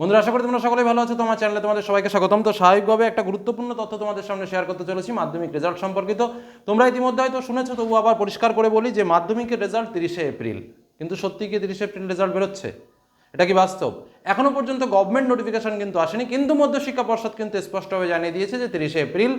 বন্ধুরা, আশা করি তোমরা সকলেই ভালো আছো। তোমার চ্যানেলে তোমাদের সবাইকে স্বাগতম। তো স্বাভাবিকভাবে একটা গুরুত্বপূর্ণ তথ্য তোমাদের সামনে শেয়ার করতে চলেছি, মাধ্যমিক রেজাল্ট সম্পর্কিত। তোমরা ইতিমধ্যে হয়তো শুনেছো তবু আবার পরিষ্কার করে বলি যে মাধ্যমিকের রেজাল্ট তিরিশে এপ্রিল। কিন্তু সত্যি কি তিরিশে এপ্রিল রেজাল্ট বেরোচ্ছে? এটা কি বাস্তব? এখনও পর্যন্ত গভর্নমেন্ট নোটিফিকেশন কিন্তু আসেনি, কিন্তু মধ্যশিক্ষা পর্ষদ কিন্তু স্পষ্টভাবে জানিয়ে দিয়েছে যে তিরিশে এপ্রিল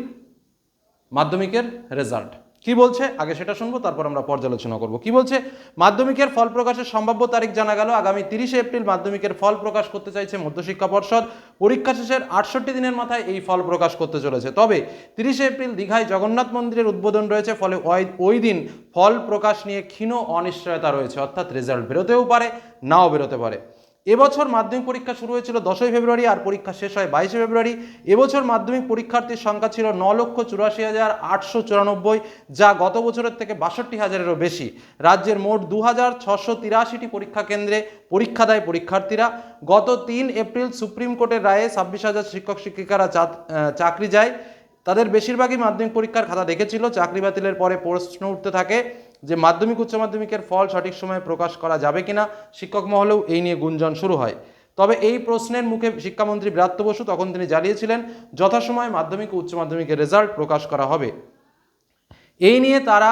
মাধ্যমিকের রেজাল্ট কি বলছে? আগে সেটা শুনব, তারপর আমরা পর্যালোচনা করব। কি বলছে? মাধ্যমিকের ফল প্রকাশের সম্ভাব্য তারিখ জানা গেল। আগামী তিরিশে এপ্রিল মাধ্যমিকের ফল প্রকাশ করতে চাইছে মধ্যশিক্ষা পর্ষদ। পরীক্ষা শেষের আটষট্টি দিনের মাথায় এই ফল প্রকাশ করতে চলেছে। তবে তিরিশে এপ্রিল দীঘায় জগন্নাথ মন্দিরের উদ্বোধন রয়েছে, ফলে ওই- দিন ফল প্রকাশ নিয়ে ক্ষীণ অনিশ্চয়তা রয়েছে। অর্থাৎ রেজাল্ট বেরোতেও পারে, নাও বেরোতে পারে। এবছর মাধ্যমিক পরীক্ষা শুরু হয়েছিল দশই ফেব্রুয়ারি আর পরীক্ষা শেষ হয় বাইশে ফেব্রুয়ারি। এবছর মাধ্যমিক পরীক্ষার্থীর সংখ্যা ছিল ন লক্ষ চুরাশি হাজার আটশো চুরানব্বই, যা গত বছরের থেকে বাষট্টি হাজারেরও বেশি। রাজ্যের মোট দু হাজার ছশো তিরাশিটি পরীক্ষা কেন্দ্রে পরীক্ষা দেয় পরীক্ষার্থীরা। গত তিন এপ্রিল সুপ্রিম কোর্টের রায়ে ছাব্বিশ হাজার শিক্ষক শিক্ষিকারা চাকরি যায়। তাদের বেশিরভাগই মাধ্যমিক পরীক্ষার খাতা দেখেছিল, চাকরি বাতিলের পরে প্রশ্ন উঠতে থাকে যে মাধ্যমিক, উচ্চ মাধ্যমিকের ফল সঠিক সময়ে প্রকাশ করা যাবে কিনা? শিক্ষক মহলেও এই নিয়ে গুঞ্জন শুরু হয়। তবে এই প্রশ্নের মুখে শিক্ষামন্ত্রী ব্রাত্য বসু তখন তিনি জানিয়েছিলেন, যথাসময়ে মাধ্যমিক ও উচ্চ মাধ্যমিকের রেজাল্ট প্রকাশ করা হবে। এই নিয়ে তারা,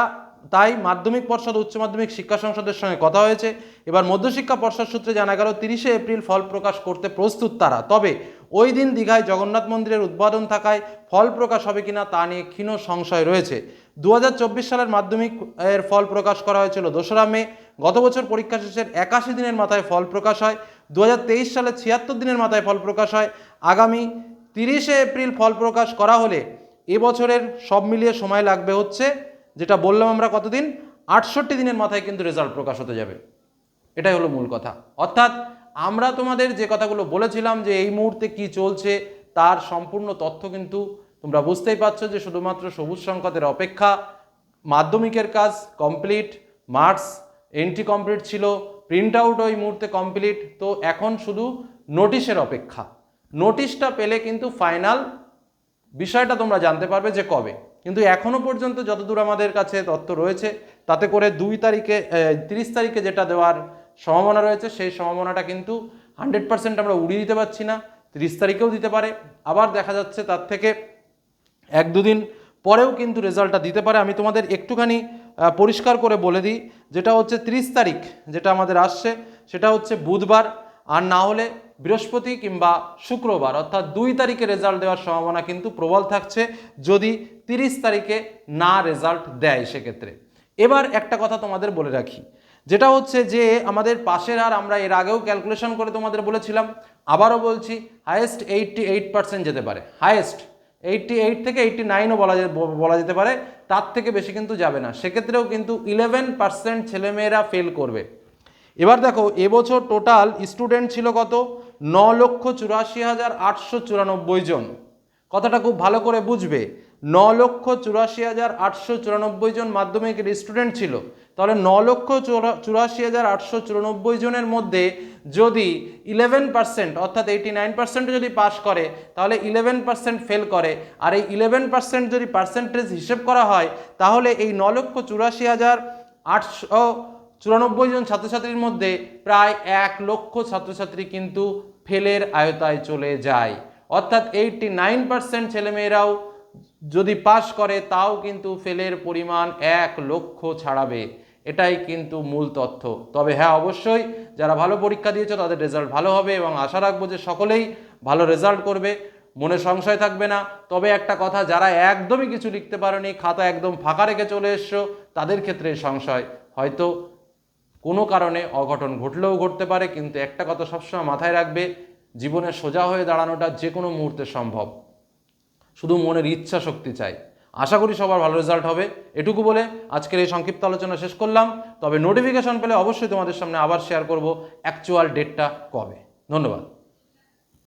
তাই মাধ্যমিক পর্ষদ উচ্চ মাধ্যমিক শিক্ষা সংসদের সঙ্গে কথা হয়েছে। এবার মধ্যশিক্ষা পর্ষদ সূত্রে জানা গেল, তিরিশে এপ্রিল ফল প্রকাশ করতে প্রস্তুত তারা। তবে ওই দিন দীঘায় জগন্নাথ মন্দিরের উদ্বোধন থাকায় ফল প্রকাশ হবে কিনা তা নিয়ে ক্ষীণ সংশয় রয়েছে। দু হাজার চব্বিশ সালের মাধ্যমিক, এর ফল প্রকাশ করা হয়েছিল দোসরা মে। গত বছর পরীক্ষা শেষের একাশি দিনের মাথায় ফল প্রকাশ হয়। দু সালে ছিয়াত্তর দিনের মাথায় ফল প্রকাশ হয়। আগামী তিরিশে এপ্রিল ফল প্রকাশ করা হলে এবছরের সব মিলিয়ে সময় লাগবে হচ্ছে, যেটা বললাম আমরা কতদিন? আটষট্টি দিনের মাথায় কিন্তু রেজাল্ট প্রকাশ হতে যাবে। এটাই হলো মূল কথা। অর্থাৎ আমরা তোমাদের যে কথাগুলো বলেছিলাম যে এই মুহূর্তে কি চলছে, তার সম্পূর্ণ তথ্য কিন্তু তোমরা বুঝতেই পারছ যে শুধুমাত্র সবুজ সংকটের অপেক্ষা মাধ্যমিকের কাজ কমপ্লিট মার্কস এন্ট্রি কমপ্লিট ছিল প্রিন্ট আউট ওই মুহূর্তে কমপ্লিট তো এখন শুধু নোটিশের অপেক্ষা। নোটিশটা পেলে কিন্তু ফাইনাল বিষয়টা তোমরা জানতে পারবে যে কবে। কিন্তু এখনও পর্যন্ত যতদূর আমাদের কাছে তথ্য রয়েছে, তাতে করে দুই তারিখে তিরিশ তারিখে যেটা দেওয়ার সম্ভাবনা রয়েছে, সেই সম্ভাবনাটা কিন্তু হান্ড্রেড পার্সেন্ট আমরা উড়িয়ে দিতে পারছি না, তিরিশ তারিখেও দিতে পারে। আবার দেখা যাচ্ছে তার থেকে এক দুদিন পরেও কিন্তু রেজাল্টটা দিতে পারে। আমি তোমাদের একটুখানি পরিষ্কার করে বলে দিই, যেটা হচ্ছে তিরিশ তারিখ যেটা আমাদের আসছে, সেটা হচ্ছে বুধবার। আর না হলে বৃহস্পতি কিংবা শুক্রবার, অর্থাৎ দুই তারিখে রেজাল্ট দেওয়ার সম্ভাবনা কিন্তু প্রবল থাকছে, যদি তিরিশ তারিখে না রেজাল্ট দেয় সেক্ষেত্রে। এবার একটা কথা তোমাদের বলে রাখি যেটা হচ্ছে যে আমাদের পাশের আর আমরা এর আগেও ক্যালকুলেশন করে তোমাদের বলেছিলাম, আবারও বলছি হায়েস্ট এইটটি এইট পার্সেন্ট যেতে পারে। হায়েস্ট এইটটি এইট থেকে এইটটি নাইনও বলা বলা যেতে পারে, তার থেকে বেশি কিন্তু যাবে না। সেক্ষেত্রেও কিন্তু ইলেভেন পার্সেন্ট ছেলেমেয়েরা ফেল করবে। এবার দেখো, এবছর টোটাল স্টুডেন্ট ছিল কত? ন লক্ষ চুরাশি হাজার আটশো চুরানব্বই জন। কথাটা খুব ভালো করে বুঝবে। ন লক্ষ চুরাশি হাজার আটশো চুরানব্বই জন মাধ্যমিকের স্টুডেন্ট ছিল। তাহলে ন লক্ষ চুরা- চুরাশি হাজার আটশো চুরানব্বই জনের মধ্যে যদি ইলেভেন পার্সেন্ট অর্থাৎ এইটি নাইন পার্সেন্ট যদি পাস করে, তাহলে ইলেভেন পার্সেন্ট ফেল করে। আর এই ইলেভেন পার্সেন্ট যদি পার্সেন্টেজ হিসেব করা হয়, তাহলে এই ন লক্ষ চুরাশি হাজার আটশো চুরানব্বই জন ছাত্রছাত্রীর মধ্যে প্রায় এক লক্ষ ছাত্রছাত্রী কিন্তু ফেলের আয়তায় চলে যায়। অর্থাৎ এইটটি নাইন পার্সেন্ট ছেলেমেয়েরাও যদি পাস করে, তাও কিন্তু ফেলের পরিমাণ এক লক্ষ ছাড়াবে। এটাই কিন্তু মূল তথ্য। তবে হ্যাঁ অবশ্যই যারা ভালো পরীক্ষা দিয়েছে, তাদের রেজাল্ট ভালো হবে এবং আশা রাখব যে সকলেই ভালো রেজাল্ট করবে। মনে সংশয় থাকবে না। তবে একটা কথা, যারা একদমই কিছু লিখতে পারেনি, খাতা একদম ফাঁকা রেখে চলে এসছো, তাদের ক্ষেত্রে সংশয়। হয়তো কোনো কারণে অঘটন ঘটলেও ঘটতে পারে, কিন্তু একটা কথা সবসময় মাথায় রাখবে জীবনে সোজা হয়ে দাঁড়ানোটা যে কোনো মুহূর্তে সম্ভব। শুধু মনের ইচ্ছা শক্তি চাই। আশা করি সবার ভালো রেজাল্ট হবে। এটুকু বলে আজকের এই সংক্ষিপ্ত আলোচনা শেষ করলাম। তবে নোটিফিকেশন পেলে অবশ্যই তোমাদের সামনে আবার শেয়ার করব অ্যাকচুয়াল ডেটটা কবে। ধন্যবাদ।